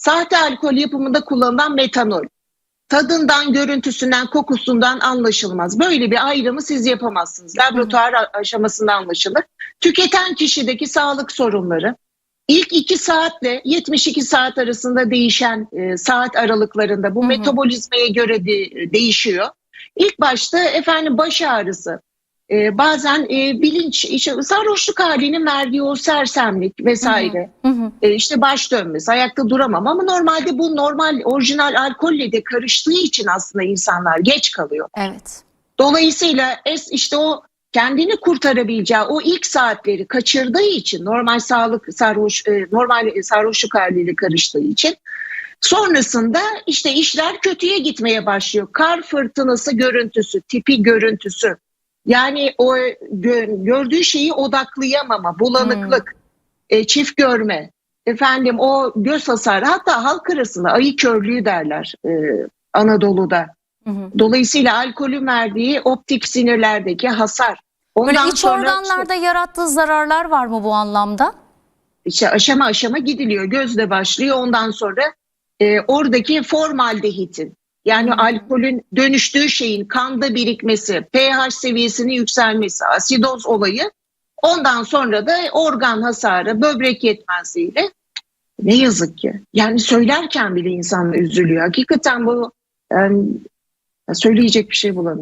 Sahte alkol yapımında kullanılan metanol. Tadından, görüntüsünden, kokusundan anlaşılmaz. Böyle bir ayrımı siz yapamazsınız. Laboratuvar aşamasında anlaşılır. Tüketen kişideki sağlık sorunları, ilk 2 saatle 72 saat arasında değişen e, saat aralıklarında bu Hı hı. metabolizmaya göre de, değişiyor. İlk başta efendim baş ağrısı, e, bazen e, bilinç, işte sarhoşluk halinin verdiği o sersemlik vesaire. Hı hı. E, işte baş dönmesi, ayakta duramam ama normalde bu normal orijinal alkolle de karıştığı için aslında insanlar geç kalıyor. Evet. Dolayısıyla es işte o kendini kurtarabileceği o ilk saatleri kaçırdığı için normal sağlık sarhoş e, normal sarhoşluk haliyle karıştığı için sonrasında işte işler kötüye gitmeye başlıyor. Kar fırtınası görüntüsü, tipi görüntüsü. Yani o gö- gördüğü şeyi odaklayamama, bulanıklık, e, çift görme, efendim o göz hasarı hatta halk arasında ayı körlüğü derler e, Anadolu'da. Hı hı. Dolayısıyla alkolün verdiği optik sinirlerdeki hasar. Böyle Ondan iç sonra organlarda yarattığı zararlar var mı bu anlamda? işte aşama aşama gidiliyor. Gözle başlıyor ondan sonra e, oradaki formaldehitin yani alkolün dönüştüğü şeyin kanda birikmesi, pH seviyesinin yükselmesi, asidoz olayı ondan sonra da organ hasarı, böbrek yetmezliğiyle ne yazık ki. Yani söylerken bile insan üzülüyor. Hakikaten bu yani söyleyecek bir şey bulamıyorum.